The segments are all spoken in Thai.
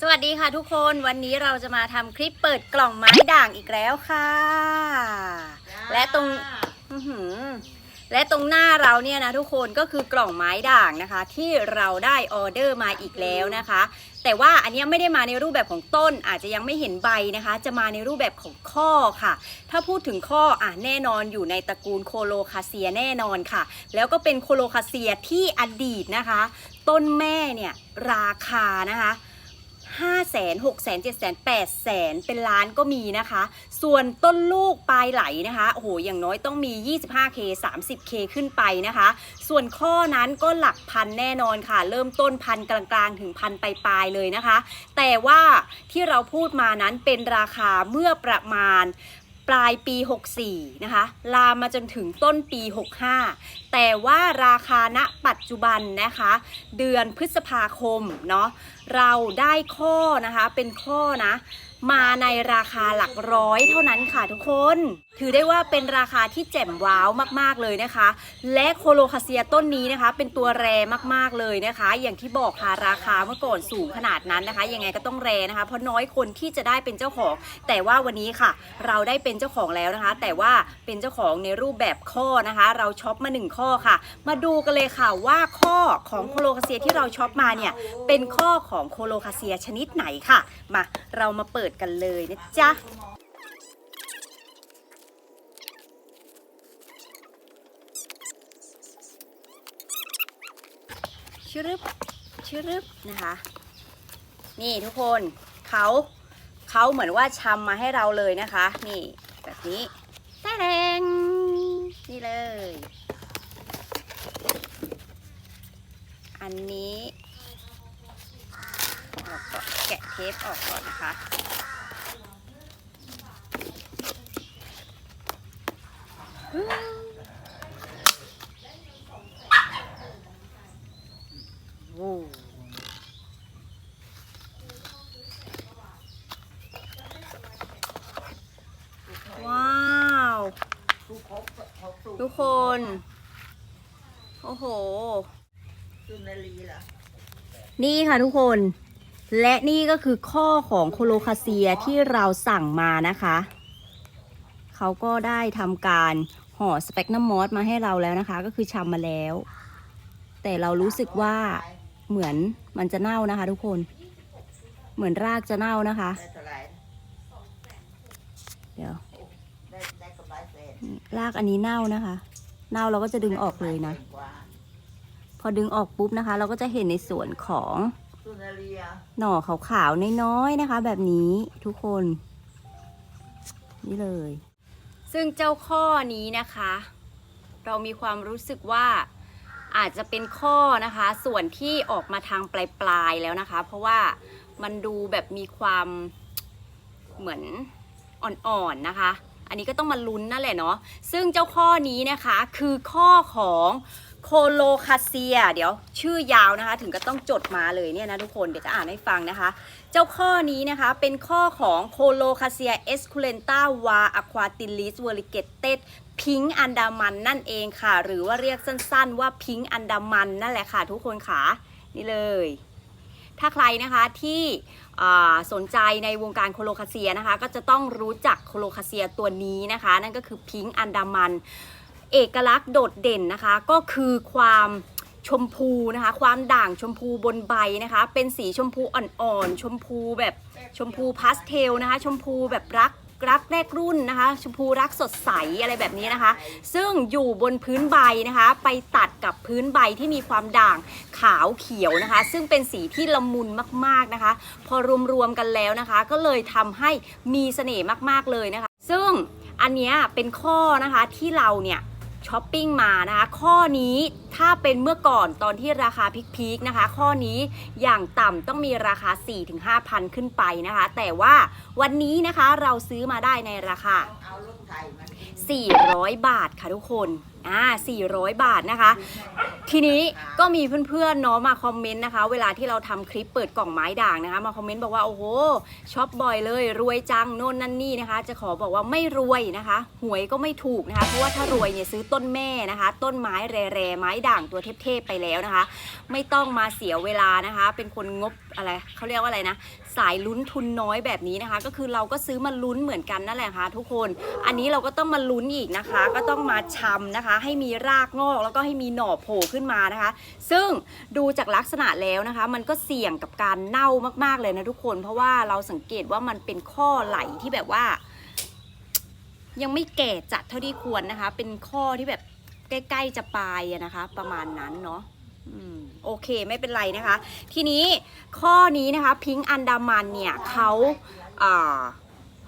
สวัสดีค่ะทุกคนวันนี้เราจะมาทำคลิปเปิดกล่องไม้ด่างอีกแล้วค่ะ และตรงอื้อหือและตรงหน้าเราเนี่ยนะทุกคนก็คือกล่องไม้ด่างนะคะ ที่เราได้ออเดอร์มาอีกแล้วนะคะ แต่ว่าอันเนี้ยไม่ได้มาในรูปแบบของต้น อาจจะยังไม่เห็นใบนะคะ จะมาในรูปแบบของข้อค่ะ ถ้าพูดถึงข้ออะแน่นอนอยู่ในตระกูลโคโลคาเซียแน่นอนค่ะ แล้วก็เป็นโคโลคาเซียที่อดีตนะคะ ต้นแม่เนี่ยราคานะคะ 5 0 0 0 0 0 6 0 0 0 0 7 0 0 0 0 8 0 0 0 0เป็นล้านก็มีนะคะ ส่วนต้นลูกปลายไหลนะคะโอ้โหอย่างน้อยต้องมี 25K 30K ขึ้นไปนะคะ ส่วนข้อนั้นก็หลักพันแน่นอนค่ะ เริ่มต้นพันกลางๆ ถึงพันปลายๆเลยนะคะ แต่ว่าที่เราพูดมานั้นเป็นราคาเมื่อประมาณ ปลายปี 64 นะคะ ลามมาจนถึงต้นปี 65 แต่ว่าราคาณปัจจุบันนะคะ เดือนพฤษภาคมเนาะเราได้ข้อนะคะเป็นข้อนะ มาในราคาหลักร้อยเท่านั้นค่ะทุกคน ถือได้ว่าเป็นราคาที่แจ่มว้าวมากๆเลยนะคะ และโคโลคาเซียต้นนี้นะคะ เป็นตัวแรมากๆเลยนะคะ อย่างที่บอกค่ะราคาเมื่อก่อนสูงขนาดนั้นนะคะ ยังไงก็ต้องแรนะคะ เพราะน้อยคนที่จะได้เป็นเจ้าของ แต่ว่าวันนี้ค่ะ เราได้เป็นเจ้าของแล้วนะคะ แต่ว่าเป็นเจ้าของในรูปแบบข้อนะคะ เราช็อปมาหนึ่งข้อค่ะ มาดูกันเลยค่ะว่าข้อของโคโลคาเซียที่เราช็อปมาเนี่ยเป็นข้อของโคโลคาเซียชนิดไหนค่ะ มาเรามาเปิดกันเลยนะจ๊ะชรึบชรึบนะคะ นี่ทุกคนเขาเขาเหมือนว่าชำมาให้เราเลยนะคะ นี่แบบนี้แตงนี่เลย อันนี้ เราก็แกะเทปออกก่อนนะคะ โอ้ว้าว ทุกคน โอ้โหสุนารีเหรอ นี่ค่ะทุกคน และนี่ก็คือข้อของโคโลคาเซียที่เราสั่งมานะคะ เขาก็ได้ทำการห่อสเปกนัมมอสมาให้เราแล้วนะคะ ก็คือชำมาแล้ว แต่เรารู้สึกว่าเหมือนมันจะเน่านะคะ ทุกคน เหมือนรากจะเน่านะคะ เดี๋ยวรากอันนี้เน่านะคะ เน่าเราก็จะดึงออกเลยนะ พอดึงออกปุ๊บนะคะ เราก็จะเห็นในส่วนของ สุนารีอะหน่อขาวๆน้อยๆนะคะ แบบนี้ทุกคน นี่เลย ซึ่งเจ้าข้อนี้นะคะ เรามีความรู้สึกว่าอาจจะเป็นข้อนะคะ ส่วนที่ออกมาทางปลายๆแล้วนะคะ เพราะว่ามันดูแบบมีความเหมือนอ่อนๆนะคะ อันนี้ก็ต้องมาลุ้นนั่นแหละเนาะซึ่งเจ้าข้อนี้นะคะคือข้อของ โคโลคาเซีย เดี๋ยวชื่อยาวนะคะ ถึงก็ต้องจดมาเลยเนี่ยนะทุกคนเดี๋ยวจะอ่านให้ฟังนะคะ เจ้าข้อนี้นะคะเป็นข้อของโคโลคาเซียเอสคูเลนตาวาอะควาติลิสเวอริเกตเต็ดพิงอันดามันนั่นเองค่ะ หรือว่าเรียกสั้นๆ ว่าพิงอันดามันนั่นแหละค่ะ ทุกคนค่ะนี่เลย ถ้าใครนะคะที่สนใจในวงการโคโลคาเซียนะคะ ก็จะต้องรู้จักโคโลคาเซียตัวนี้นะคะ นั่นก็คือพิงอันดามัน เอกลักษณ์โดดเด่นนะคะ ก็คือความชมพูนะคะ ความด่างชมพูบนใบนะคะ เป็นสีชมพูอ่อนๆ ชมพูแบบชมพูพาสเทลนะคะ ชมพูแบบรักรักแรกรุ่นนะคะ ชมพูรักสดใสอะไรแบบนี้นะคะ ซึ่งอยู่บนพื้นใบนะคะ ไปตัดกับพื้นใบที่มีความด่างขาวเขียวนะคะ ซึ่งเป็นสีที่ละมุนมากๆนะคะ พอรวมๆกันแล้วนะคะ ก็เลยทำให้มีเสน่ห์มากๆเลยนะคะ ซึ่งอันเนี้ยเป็นข้อนะคะที่เราเนี่ย ช้อปปิ้งมานะคะ ข้อนี้ถ้าเป็นเมื่อก่อนตอนที่ราคาพีคๆนะคะ ข้อนี้อย่างต่ำต้องมีราคา 4-5,000 ขึ้นไปนะคะ แต่ว่าวันนี้นะคะเราซื้อมาได้ในราคาเอาลูกไทยมัน400 บาทค่ะทุกคน อ่า400 บาทนะคะ ทีนี้ก็มีเพื่อนๆเนาะมาคอมเมนต์นะคะ เวลาที่เราทำคลิปเปิดกล่องไม้ด่างนะคะ มาคอมเมนต์บอกว่าโอ้โหช็อปบ่อยเลย รวยจังโน่นนั่นนี่นะคะ จะขอบอกว่าไม่รวยนะคะ หวยก็ไม่ถูกนะคะ เพราะว่าถ้ารวยเนี่ยซื้อต้นแม่นะคะ ต้นไม้แร่ๆไม้ด่างตัวเทพๆไปแล้วนะคะ ไม่ต้องมาเสียเวลานะคะ เป็นคนงบอะไรเขาเรียกว่าอะไรนะสายลุ้นทุนน้อยแบบนี้นะคะ ก็คือเราก็ซื้อมาลุ้นเหมือนกันนั่นแหละค่ะทุกคน อันนี้เราก็ต้องมาลุ้นอีกนะคะ ก็ต้องมาชำนะคะให้มีรากงอกแล้วก็ให้มีหน่อโผล่ขึ้นมานะคะ ซึ่งดูจากลักษณะแล้วนะคะ มันก็เสี่ยงกับการเน่ามากๆเลยนะทุกคน เพราะว่าเราสังเกตว่ามันเป็นข้อไหลที่แบบว่า ยังไม่แก่จัดเท่าที่ควรนะคะ เป็นข้อที่แบบใกล้ๆจะปลายนะคะ ประมาณนั้นเนาะโอเคไม่เป็นไรนะคะ ทีนี้ข้อนี้นะคะ พิงค์อันดามันเนี่ยเขาอ่า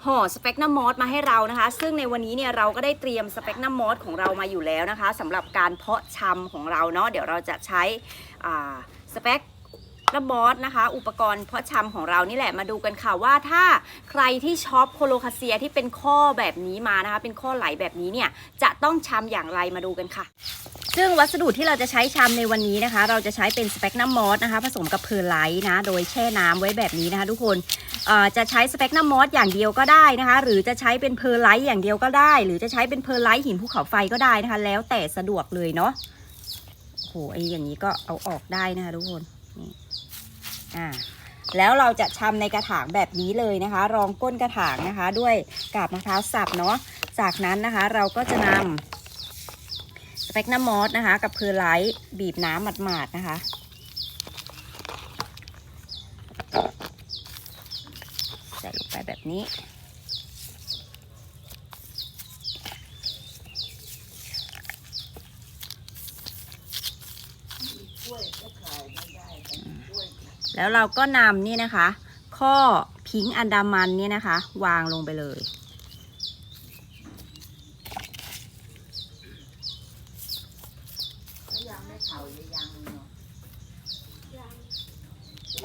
ห่อสเปกนัมมอสมาให้เรานะคะ ซึ่งในวันนี้เนี่ยเราก็ได้เตรียมสเปกนัมมอสของเรามาอยู่แล้วนะคะสำหรับการเพาะชำของเราเนาะเดี๋ยวเราจะใช้สเปกนัมมอสนะคะ อุปกรณ์เพาะชำของเรานี่แหละมาดูกันค่ะว่าถ้าใครที่ช็อปโคโลคาเซียที่เป็นข้อแบบนี้มานะคะ เป็นข้อไหลแบบนี้เนี่ยจะต้องชำอย่างไรมาดูกันค่ะ ซึ่งวัสดุที่เราจะใช้ชำในวันนี้นะคะ เราจะใช้เป็นสเปกนัมมอสนะคะ ผสมกับเพอร์ไลท์นะ โดยแช่น้ำไว้แบบนี้นะคะ ทุกคนจะใช้สเปกนัมมอสอย่างเดียวก็ได้นะคะ หรือจะใช้เป็นเพอร์ไลท์อย่างเดียวก็ได้ หรือจะใช้เป็นเพอร์ไลท์หินภูเขาไฟก็ได้นะคะ แล้วแต่สะดวกเลยเนาะโอ้โหไออย่างนี้ก็เอาออกได้นะคะทุกคนนี่อ่าแล้วเราจะชำในกระถางแบบนี้เลยนะคะ รองก้นกระถางนะคะ ด้วยกาบมะพร้าวสับเนาะจากนั้นนะคะ เราก็จะนำ สเปกน้ำมอสนะคะ กับเพอร์ไลท์บีบน้ำหมาดๆนะคะ ใส่ลงไปแบบนี้ แล้วเราก็นำนี่นะคะ ข้อพิงอันดามันนี่นะคะ วางลงไปเลย ก็ยังไม่เผาเลยยังเนาะ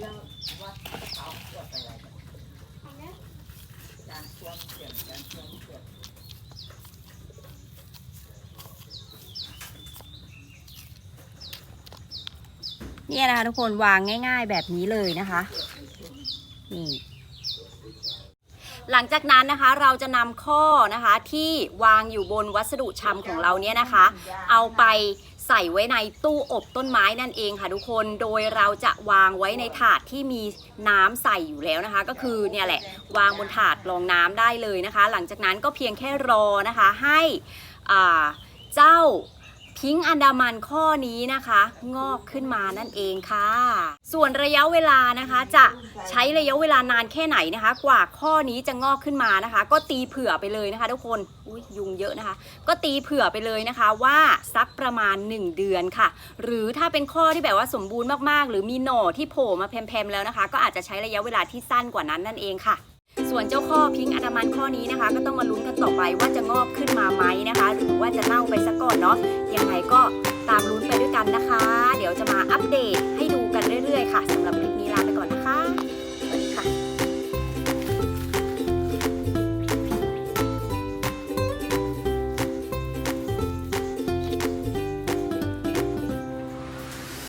แล้ววัดเขาเกิดอะไรกันการช่วงเสียงการช่วงเสียง เนี่ยนะคะทุกคนวางง่าย ๆ แบบนี้เลยนะคะนี่หลังจากนั้นนะคะเราจะนำข้อนะคะที่วางอยู่บนวัสดุชำของเราเนี่ยนะคะ เอาไปใส่ไว้ในตู้อบต้นไม้นั่นเองค่ะทุกคนโดยเราจะวางไว้ในถาดที่มีน้ำใส่อยู่แล้วนะคะ ก็คือเนี่ยแหละวางบนถาดรองน้ำได้เลยนะคะ หลังจากนั้นก็เพียงแค่รอนะคะให้เจ้า พิงอันดามันข้อนี้นะคะ งอกขึ้นมานั่นเองค่ะ ส่วนระยะเวลานะคะจะใช้ระยะเวลานานแค่ไหนนะคะ กว่าข้อนี้จะงอกขึ้นมานะคะ ก็ตีเผื่อไปเลยนะคะทุกคนอุ้ยยุงเยอะนะคะ ก็ตีเผื่อไปเลยนะคะว่าสักประมาณ 1 เดือนค่ะ หรือถ้าเป็นข้อที่แบบว่าสมบูรณ์มากๆ หรือมีหน่อที่โผล่มาแพมๆแล้วนะคะ ก็อาจจะใช้ระยะเวลาที่สั้นกว่านั้นนั่นเองค่ะ ส่วนเจ้าข้อพิงค์อนามันข้อนี้นะคะ ก็ต้องมาลุ้นกันต่อไปว่าจะงอกขึ้นมาไหมนะคะ หรือว่าจะเน่าไปซะก่อนเนาะยังไงก็ตามลุ้นไปด้วยกันนะคะ เดี๋ยวจะมาอัปเดต